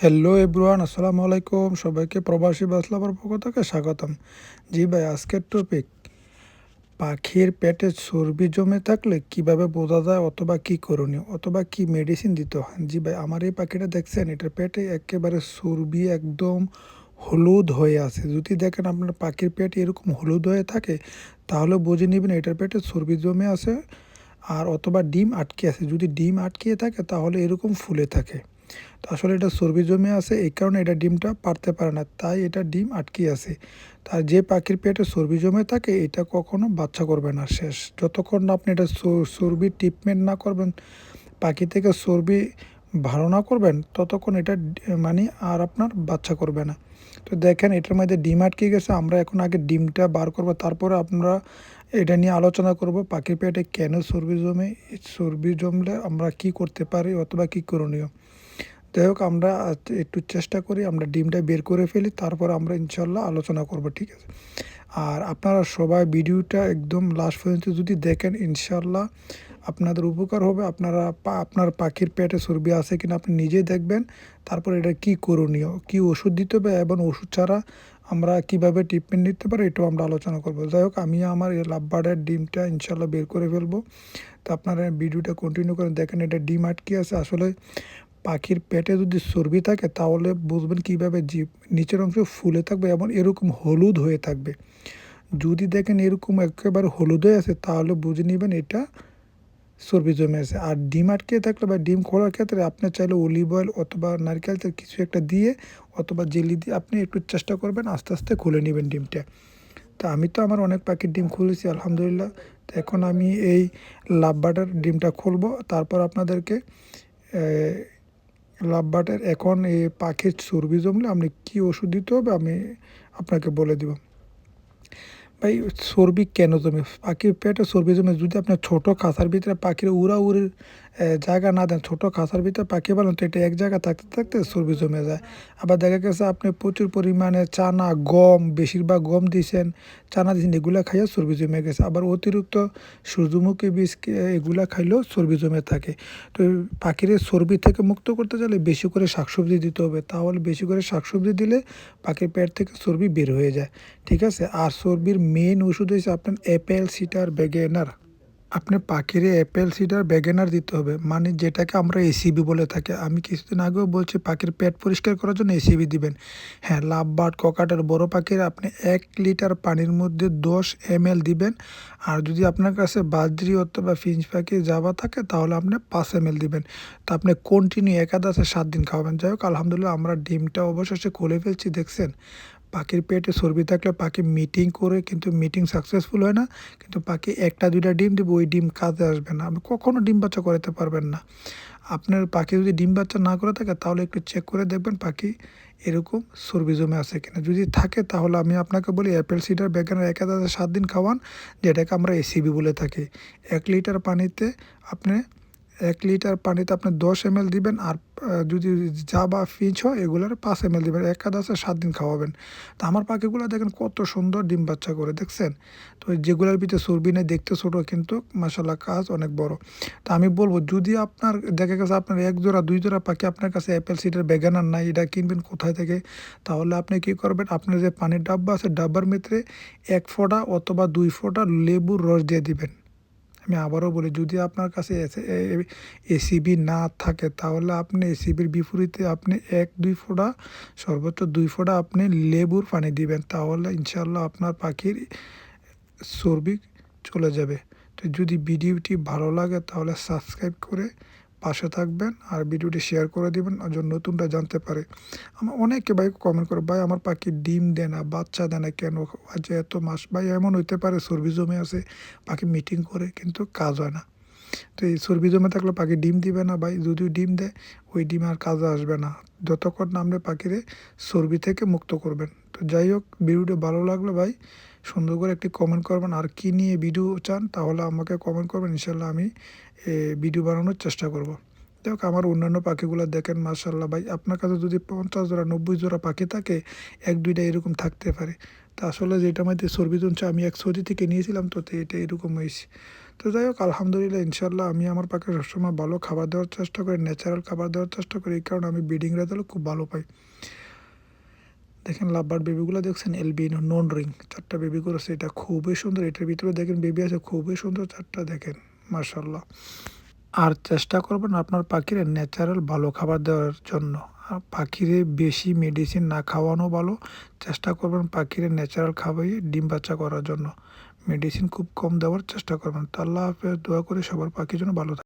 Hello এব্রুয়ান আসসালামু আলাইকুম। সবাইকে প্রবাসী বাসলাবার পক্ষ থেকে স্বাগতম। জি ভাই, আজকের টপিক পাখির পেটে চর্বি জমে থাকলে কীভাবে বোঝা যায় অথবা কি করণীয় অথবা কি মেডিসিন দিতে হয়? জি ভাই, আমার এই পাখিটা দেখছেন, এটার পেটে একেবারে চর্বি একদম হলুদ হয়ে আছে। যদি দেখেন আপনার পাখির পেট এরকম হলুদ হয়ে থাকে, তাহলে বুঝে নেবেন এটার পেটে চর্বি জমে আছে আর অথবা ডিম আটকে আছে। যদি ডিম আটকিয়ে থাকে, তাহলে এরকম ফুলে থাকে। তো আসলে এটা চর্বি জমে আছে, এই কারণে এটা ডিমটা পারতে পারে না, তাই এটা ডিম আটকে আছে। তার যে পাখির পেটে চর্বি জমে থাকে, এটা কখনো বাচ্চা করবে না শেষ। যতক্ষণ না আপনি এটা চর্বি ট্রিটমেন্ট না করবেন, পাখি থেকে চর্বি ভালো না করবেন, ততক্ষণ এটা মানে আর আপনার বাচ্চা করবে না। তো দেখেন, এটার মধ্যে ডিম আটকে গেছে, আমরা এখন আগে ডিমটা বার করব, তারপরে আমরা এটা নিয়ে আলোচনা করব, পাখির পেটে কেন চর্বি জমে চর্বি জমলে আমরা কি করতে পারি, অথবা কী করণীয়। যাই হোক, আমরা একটু চেষ্টা করি, আমরা ডিমটা বের করে ফেলি, তারপর আমরা ইনশাল্লাহ আলোচনা করব, ঠিক আছে? আর আপনারা সবাই ভিডিওটা একদম লাস্ট পর্যন্ত যদি দেখেন, ইনশাল্লাহ আপনাদের উপকার হবে। আপনারা আপনার পাখির পেটে চর্বি আছে কিনা আপনি নিজেই দেখবেন, তারপর এটা কি করণীয়, কি ওষুধ দিতে হবে এবং ওষুধ ছাড়া আমরা কীভাবে ট্রিটমেন্ট নিতে পারি, এটাও আমরা আলোচনা করব। যাই হোক, আমি আমার এই লাভবার্ডের ডিমটা ইনশাল্লাহ বের করে ফেলব। তো আপনারা ভিডিওটা কন্টিনিউ করেন, দেখেন এটা ডিম আটকে আছে। আসলে পাখির পেটে যদি চর্বি থাকে, তাহলে বুঝবেন কীভাবে জীব, নিচের অংশ ফুলে থাকবে এবং এরকম হলুদ হয়ে থাকবে। যদি দেখেন এরকম একেবারে হলুদ হয়ে আছে, তাহলে বুঝে নেবেন এটা চর্বি জমে আছে। আর ডিম আটকে থাকলে বা ডিম খোলার ক্ষেত্রে আপনি চাইলে অলিভ অয়েল অথবা নারকেল তেল কিছু একটা দিয়ে অথবা জেলি দিয়ে আপনি একটু চেষ্টা করবেন আস্তে আস্তে খুলে নেবেন ডিমটা। তা আমি তো আমার অনেক পাখির ডিম খুলেছি, আলহামদুলিল্লাহ। তো এখন আমি এই লাভ বাটার ডিমটা খুলবো। তারপর আপনাদেরকে লাভবাটের এখন এই পাখির চর্বি জমলে আপনি কি ওষুধ দিতে হবে আমি আপনাকে বলে দিব। ভাই, চর্বি কেন জমে? পাখির পেটে চর্বি জমে যদি আপনার ছোটো খাঁচার ভিতরে পাখির উড়া উড়ির জায়গা না দেন, ছোটো খাঁচার ভিতরে পাখি পালন তো, এটা এক জায়গায় থাকতে থাকতে চর্বি জমে যায়। আবার দেখা গেছে আপনি প্রচুর পরিমাণে চানা, গম, বেশিরভাগ গম দিয়েছেন চানা দিয়েছেন এগুলো খাইয়া চর্বি জমে গেছে। আবার অতিরিক্ত সূর্যমুখী বীজ এগুলা খাইলেও চর্বি জমে থাকে। তো পাখির চর্বি থেকে মুক্ত করতে চাইলে বেশি করে শাকসবজি দিতে হবে। তাহলে বেশি করে শাকসবজি দিলে পাখির পেট থেকে চর্বি বের হয়ে যায়। ঠিক আছে? আর চর্বির মেন ওষুধ হয়েছে আপনার অ্যাপেল সিটার বেগেনার আপনি পাখিরে অ্যাপেল সিডার ব্যাগেনার দিতে হবে। মানে যেটাকে আমরা এসিবি বলে থাকি। আমি কিছুদিন আগেও বলছি, পাখির পেট পরিষ্কার করার জন্য এসিবি দিবেন। হ্যাঁ লাভ বার্ড ককাটের বড় পাখির আপনি এক লিটার পানির মধ্যে দশ এম দিবেন। আর যদি আপনার কাছে বাজরি অথবা ফিঞ্চ পাখি যাওয়া থাকে, তাহলে আপনি পাঁচ এম দিবেন। তা আপনি কন্টিনিউ একাদশে সাত দিন খাওয়াবেন। যাই হোক, আলহামদুলিল্লাহ, আমরা ডিমটা অবশেষে খুলে ফেলছি, দেখছেন? পাখির পেটে চর্বি থাকলে পাখি মিটিং করে কিন্তু মিটিং সাকসেসফুল হয় না, কিন্তু পাখি একটা, দুইটা ডিম দেবে, ওই ডিম কাজে আসবে না। আপনি কখনও ডিম বাচ্চা করাতে পারবেন না। আপনার পাখি যদি ডিম বাচ্চা না করে থাকে, তাহলে একটু চেক করে দেখবেন পাখি এরকম চর্বি জমে আছে কিনা। যদি থাকে, তাহলে আমি আপনাকে বলি অ্যাপেল সিডার ব্যাগানের এক হাজার সাত দিন খাওয়ান, যেটাকে আমরা এসিবি বলে থাকি। এক লিটার পানিতে আপনি এক লিটার পানিতে আপনি দশ এম দিবেন আর যদি যা বা ফিঞ্চ হয় এগুলোর পাঁচ এম দিবেন। এক আছে, সাত দিন খাওয়াবেন। তো আমার পাখিগুলো দেখেন কত সুন্দর ডিম বাচ্চা করে, দেখছেন? তো যেগুলোর ভিতরে চর্বি নেই, দেখতে ছোটো কিন্তু মাসাল্লাহ কাজ অনেক বড়। তো আমি বলব, যদি আপনার, দেখা গেছে আপনার এক জোড়া, দুই জোড়া পাখি আপনার কাছে অ্যাপেল সিডের বেগানার নাই, এটা কিনবেন কোথায় থেকে? তাহলে আপনি কি করবেন? আপনার যে পানির ডাব্বা আছে, ডাব্বার ভিতরে এক ফোঁটা অথবা দুই ফোঁটা লেবুর রস দিয়ে দিবেন। আমি আবারও বলি যদি আপনার কাছে এসিবি না থাকে তাহলে আপনি এসিবির বিপরীতে আপনি এক দুই ফোঁটা সর্বোচ্চ দুই ফোঁটা আপনি লেবুর পানি দিবেন তাহলে ইনশাল্লাহ আপনার পাখির চর্বি চলে যাবে তো যদি ভিডিওটি ভালো লাগে তাহলে সাবস্ক্রাইব করে পাশে থাকবেন আর ভিডিওটি শেয়ার করে দিবেন যেন নতুনটা জানতে পারে। আমার অনেকে ভাই কমেন্ট করে, ভাই, আমার পাখি ডিম দেয় না, বাচ্চা দেয় না কেন? আজ এত মাস, ভাই, এমন হইতে পারে, চর্বি জমে আছে, পাখি মিটিং করে, কিন্তু কাজ হয় না। তো এই চর্বি জমে থাকলে পাখি ডিম দিবে না, ভাই, যদিও ডিম দেয়, ওই ডিম আর কাজে আসবে না। যতক্ষণ নামলে পাখিরে চর্বি থেকে মুক্ত করবেন। তো যাই হোক, ভিডিওটা ভালো লাগল ভাই সুন্দর করে একটি কমেন্ট করবেন। আর কী নিয়ে ভিডিও চান, তাহলে আমাকে কমেন্ট করবেন। ইনশাল্লাহ আমি ভিডিও বানানোর চেষ্টা করব। দেখ আমার অন্যান্য পাখিগুলো দেখেন মার্শাল্লাহ ভাই। আপনার কাছে যদি পঞ্চাশ জোড়া, নব্বই জোড়া পাখি থাকে, এক, দুইটা এরকম থাকতে পারে। তা আসলে যেটা মধ্যে চর্বি জমছে আমি এক সৌদি থেকে নিয়েছিলাম, তো এটা এরকম হয়েছে তো যাই হোক, আলহামদুলিল্লাহ ইনশাল্লাহ আমি আমার পাখি সবসময় ভালো খাবার দেওয়ার চেষ্টা করি ন্যাচারাল খাবার দেওয়ার চেষ্টা করি, এই কারণে আমি ব্রিডিং রেজাল্ট খুব ভালো পাই। দেখেন লাভবার বেবিগুলো দেখছেন, এলবিন, নন রিং, চারটা বেবি করেছে, এটা খুবই সুন্দর, এটার ভিতরে দেখেন বেবি আছে, খুবই সুন্দর চারটা, দেখেন মার্শাল্লাহ আর চেষ্টা করবেন আপনার পাখির ন্যাচারাল ভালো খাবার দেওয়ার জন্য। আর পাখিরে বেশি মেডিসিন না খাওয়ানো ভালো, চেষ্টা করবেন পাখিরে ন্যাচারাল খাওয়াইয়ে ডিম বাচ্চা করার জন্য। মেডিসিন খুব কম দেওয়ার চেষ্টা করবেন। তো আল্লাহ হাফেজ, দোয়া করে সবার পাখির জন্য ভালো থাকে